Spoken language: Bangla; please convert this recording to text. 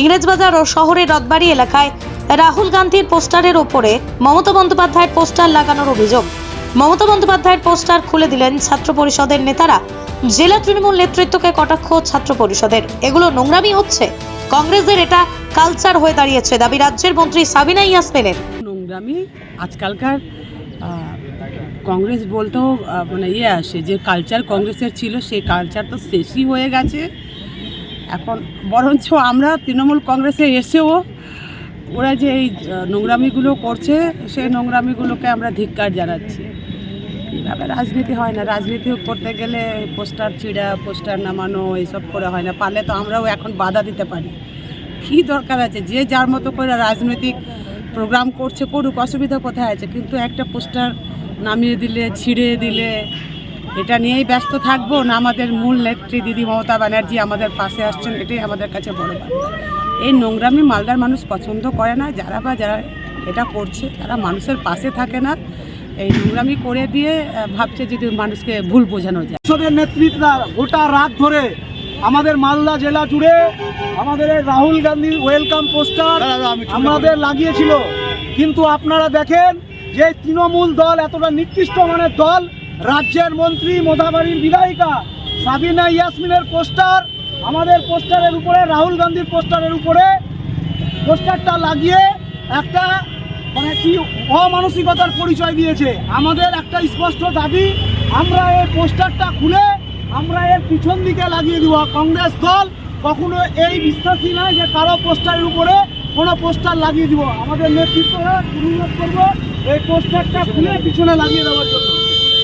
ইংরেজবাজার ও শহরের রথবাড়ি এলাকায় রাহুল গান্ধীর পোস্টারের ওপরে মমতা বন্দ্যোপাধ্যায়ের পোস্টার লাগানোর অভিযোগ। মমতা বন্দ্যোপাধ্যায়ের পোস্টার খুলে দিলেন ছাত্র পরিষদের নেতারা। জেলা তৃণমূল নেতৃত্বকে কটাক্ষ ছাত্র পরিষদের। এগুলো নোংরামি হচ্ছে? কংগ্রেসের এটা কালচার হয়ে দাঁড়িয়েছে দাবি রাজ্যের মন্ত্রী সাবিনা ইয়াসমিনের। নোংরামি আজকালকার কংগ্রেস বলতেও মানে ইয়ে আসে যে কালচার কংগ্রেসের ছিল, সেই কালচার তো শেষই হয়ে গেছে। এখন বরঞ্চ আমরা তৃণমূল কংগ্রেসে এসেও ওরা যে এই নোংরামিগুলো করছে, সেই নোংরামিগুলোকে আমরা ধিক্কার জানাচ্ছি। এইভাবে রাজনীতি হয় না। রাজনীতি করতে গেলে পোস্টার ছিঁড়া, পোস্টার নামানো, এইসব করে হয় না। পারলে তো আমরাও এখন বাধা দিতে পারি। কী দরকার আছে? যে যার মতো করে রাজনৈতিক প্রোগ্রাম করছে, করুক, অসুবিধা কোথায় আছে? কিন্তু একটা পোস্টার নামিয়ে দিলে, ছিঁড়ে দিলে এটা নিয়েই ব্যস্ত থাকব না আমাদের মূল নেত্রী দিদি মমতা ব্যানার্জি আমাদের পাশে আসছেন এটাই আমাদের কাছে বড় ব্যাপার এই নোংরামি মালদার মানুষ পছন্দ করে না যারা বা যারা এটা করছে তারা মানুষের পাশে থাকে না। এই নোংরামি করে দিয়ে ভাবছে যদি মানুষকে ভুল বোঝানো যায়। পরিষদের নেতৃত্বরা গোটা রাত ধরে আমাদের মালদা জেলা জুড়ে আমাদের রাহুল গান্ধীর ওয়েলকাম পোস্টার আমাদের লাগিয়েছিল। কিন্তু আপনারা দেখেন যে তৃণমূল দল এতটা নিকৃষ্ট মানের দল রাজ্যের মন্ত্রী মোদাবাড়ির বিধায়িকা সাবিনা ইয়াসমিনের পোস্টার, আমাদের পোস্টারের উপরে, রাহুল গান্ধীর পোস্টারের উপরে পোস্টারটা লাগিয়ে একটা মানে কি অমানসিকতার পরিচয় দিয়েছে। আমাদের একটা স্পষ্ট দাবি, আমরা এই পোস্টারটা খুলে আমরা এর পিছন দিকে লাগিয়ে দিব। কংগ্রেস দল কখনো এই বিশ্বাসী নয় যে কারও পোস্টারের উপরে কোনো পোস্টার লাগিয়ে দিব। আমাদের নেতৃত্বরা অনুরোধ করব এই পোস্টারটা খুলে পিছনে লাগিয়ে দেওয়ার জন্য।